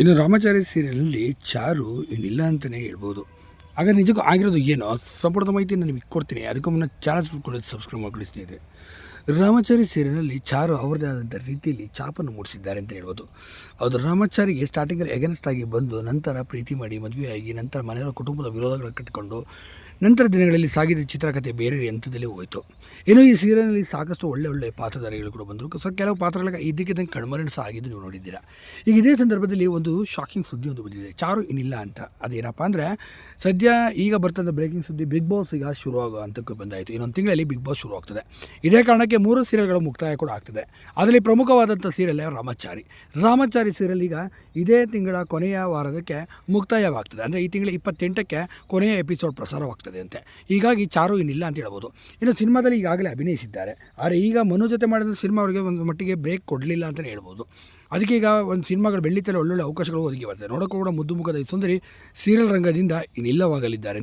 ಇನ್ನು ರಾಮಾಚಾರಿ ಸೀರಿಯಲಲ್ಲಿ ಚಾರು ಇನ್ನಿಲ್ಲ ಅಂತಲೇ ಹೇಳ್ಬೋದು. ಆಗ ನಿಜಕ್ಕೂ ಆಗಿರೋದು ಏನೋ? ಸಂಪೂರ್ಣ ಮಾಹಿತಿ ನಾನು ನಿಮಗೆ ಕೊಡ್ತೀನಿ. ಅದಕ್ಕೂ ಮುನ್ನ ಚಾನಲ್ ಕೂಡ ಸಬ್ಸ್ಕ್ರೈಬ್ ಮಾಡ್ಕೊಳ್ಳಿ ಸ್ನೇಹಿತರೆ. ರಾಮಾಚಾರಿ ಸೀರಿಯಲ್ನಲ್ಲಿ ಚಾರು ಅವರದೇ ಆದಂಥ ರೀತಿಯಲ್ಲಿ ಚಾಪನ್ನು ಮೂಡಿಸಿದ್ದಾರೆ ಅಂತ ಹೇಳ್ಬೋದು. ಅದು ರಾಮಾಚಾರಿಗೆ ಸ್ಟಾರ್ಟಿಂಗಲ್ಲಿ ಎಗೆನ್ಸ್ಟ್ ಆಗಿ ಬಂದು ನಂತರ ಪ್ರೀತಿ ಮಾಡಿ ಮದುವೆಯಾಗಿ ನಂತರ ಮನೆಯವರ ಕುಟುಂಬದ ವಿರೋಧಗಳು ಕಟ್ಟಿಕೊಂಡು ನಂತರ ದಿನಗಳಲ್ಲಿ ಸಾಗಿದ ಚಿತ್ರಕಥೆ ಬೇರೆ ಹಂತದಲ್ಲಿ ಹೋಯಿತು. ಇನ್ನು ಈ ಸೀರಿಯಲ್ನಲ್ಲಿ ಸಾಕಷ್ಟು ಒಳ್ಳೆ ಒಳ್ಳೆ ಪಾತ್ರಧಾರಿಗಳು ಕೂಡ ಬಂದರು. ಸೊ, ಕೆಲವು ಪಾತ್ರಗಳಿಗೆ ಇದಕ್ಕಿದ್ದಂಗೆ ಕಣ್ಮರಣ ಸಹ ಆಗಿದ್ದು ನೀವು ನೋಡಿದ್ದೀರಾ. ಈಗ ಇದೇ ಸಂದರ್ಭದಲ್ಲಿ ಒಂದು ಶಾಕಿಂಗ್ ಸುದ್ದಿ ಒಂದು ಬಂದಿದೆ. ಚಾರು ಇನ್ನಿಲ್ಲ ಅಂತ. ಅದೇನಪ್ಪ ಅಂದರೆ, ಸದ್ಯ ಈಗ ಬರ್ತಂಥ ಬ್ರೇಕಿಂಗ್ ಸುದ್ದಿ ಬಿಗ್ ಬಾಸ್ ಈಗ ಶುರು ಆಗೋ ಹಂತಕ್ಕೆ ಬಂದಾಯಿತು. ಇನ್ನೊಂದು ತಿಂಗಳಲ್ಲಿ ಬಿಗ್ ಬಾಸ್ ಶುರು ಆಗ್ತದೆ. ಇದೇ ಕಾರಣಕ್ಕೆ ಮೂರು ಸೀರಿಯಲ್ಗಳು ಮುಕ್ತಾಯ ಕೂಡ ಆಗ್ತದೆ. ಅದರಲ್ಲಿ ಪ್ರಮುಖವಾದಂಥ ಸೀರಿಯಲ್ ರಾಮಾಚಾರಿ. ರಾಮಾಚಾರಿ ಸೀರಿಯಲ್ ಈಗ ಇದೇ ತಿಂಗಳ ಕೊನೆಯ ವಾರದಕ್ಕೆ ಮುಕ್ತಾಯವಾಗ್ತದೆ. ಅಂದರೆ ಈ ತಿಂಗಳ ಇಪ್ಪತ್ತೆಂಟಕ್ಕೆ ಕೊನೆಯ ಎಪಿಸೋಡ್ ಪ್ರಸಾರವಾಗ್ತದೆ. ಅಂತೆ. ಹೀಗಾಗಿ ಚಾರು ಇನ್ನಿಲ್ಲ ಅಂತ ಹೇಳ್ಬೋದು. ಇನ್ನು ಸಿನಿಮಾದಲ್ಲಿ ಈಗಾಗಲೇ ಅಭಿನಯಿಸಿದ್ದಾರೆ. ಆದರೆ ಈಗ ಮನು ಜೊತೆ ಮಾಡಿದ ಸಿನಿಮಾ ಅವರಿಗೆ ಒಂದು ಮಟ್ಟಿಗೆ ಬ್ರೇಕ್ ಕೊಡಲಿಲ್ಲ ಅಂತಲೇ ಹೇಳ್ಬೋದು. ಅದಕ್ಕೆ ಈಗ ಒಂದು ಸಿನಿಮಾಗಳು ಬೆಳ್ಳಿತಲ್ಲಿ ಒಳ್ಳೊಳ್ಳೆ ಅವಕಾಶಗಳು ಒದಗಿ ಬರ್ತದೆ. ನೋಡೋಕ್ಕೂ ಕೂಡ ಮುದ್ದು ಮುಖದ ಸುಂದರಿ ಸೀರಿಯಲ್ ರಂಗದಿಂದ ಇನ್ನಿಲ್ಲವಾಗಲಿದ್ದಾರೆ